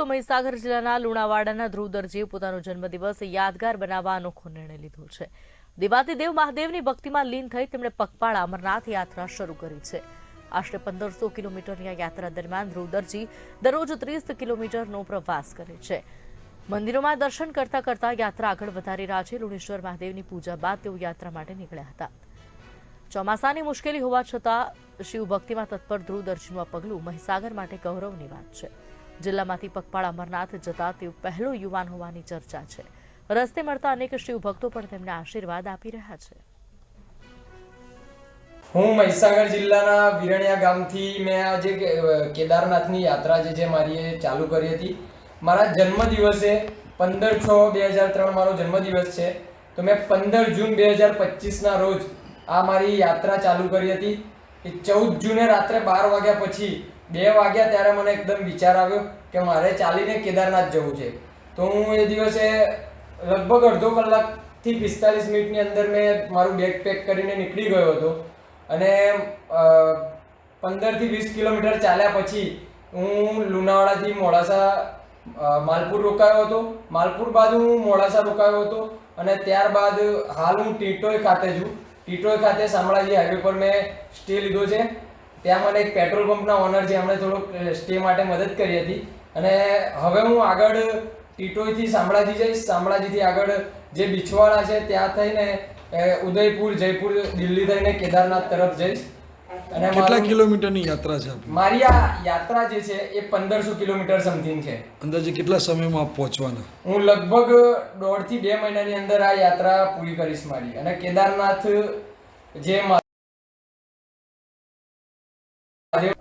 તો મહીસાગર જિલ્લાના લુણાવાડાના ધ્રુવ પોતાનો જન્મદિવસ યાદગાર બનાવવા અનોખો નિર્ણય લીધો છે. દેવાતિદેવ મહાદેવની ભક્તિમાં લીન થઈ તેમણે પગપાળા અમરનાથ યાત્રા શરૂ કરી છે. આશરે પંદરસો કિલોમીટરની આ યાત્રા દરમિયાન ધ્રુવ દરરોજ ત્રીસ કિલોમીટરનો પ્રવાસ કરે છે. મંદિરોમાં દર્શન કરતા કરતા યાત્રા આગળ વધારી રહ્યા છે. લુણેશ્વર મહાદેવની પૂજા બાદ તેઓ યાત્રા માટે નીકળ્યા હતા. ચોમાસાની મુશ્કેલી હોવા છતાં શિવ ભક્તિમાં તત્પર ધ્રુવ દર્શીનું આ પગલું મહીસાગર માટે ગૌરવની વાત છે. જિલ્લામાંથી પગપાળા અમરનાથ જતા તેઓ પહેલો યુવાન હોવાની ચર્ચા છે. રસ્તે મળતા અનેક શિવ ભક્તો પણ તેમને આશીર્વાદ આપી રહ્યા છે. હું મહીસાગર જિલ્લાના વિરણિયા ગામથી મેં આજે કેદારનાથની યાત્રા જે છે મારી ચાલુ કરી હતી. મારા જન્મદિવસે પંદર છ બે હજાર ત્રણ મારો જન્મદિવસ છે. તો મેં પંદર જૂન બે હજાર પચીસના રોજ આ મારી યાત્રા ચાલુ કરી હતી. એ ચૌદ જૂને રાત્રે બાર વાગ્યા પછી બે વાગ્યા ત્યારે મને એકદમ વિચાર આવ્યો કે મારે ચાલીને કેદારનાથ જવું છે. તો હું એ દિવસે લગભગ અડધો કલાકથી પિસ્તાલીસ મિનિટની અંદર મેં મારું બેગ પેક કરીને નીકળી ગયો હતો. અને પંદરથી વીસ કિલોમીટર ચાલ્યા પછી હું લુણાવાડાથી મોડાસા માલપુર રોકાયો હતો. માલપુર બાદ હું મોડાસા રોકાયો હતો અને ત્યારબાદ હાલ હું ટીટોય ખાતે છું. ટીટોય ખાતે શામળાજી હાઈવે પર મેં સ્ટે લીધો છે. ત્યાં મને એક પેટ્રોલ પંપના ઓનર છે એમણે થોડુંક સ્ટે માટે મદદ કરી હતી. અને હવે હું આગળ ટીટોઈથી શામળાજી જઈશ. શામળાજીથી આગળ જે બિછવાડા છે ત્યાં થઈને ઉદયપુર જયપુર દિલ્હી થઈને કેદારનાથ તરફ જઈશ. અને કેટલા કિલોમીટરની યાત્રા છે મારી આ યાત્રા જે છે એ પંદરસો કિલોમીટર સમથિંગ છે. અંદાજે કેટલા સમયમાં આપ પહોંચવાના? હું લગભગ દોઢથી બે મહિનાની અંદર આ યાત્રા પૂરી કરીશ મારી. અને કેદારનાથ જે Adiós.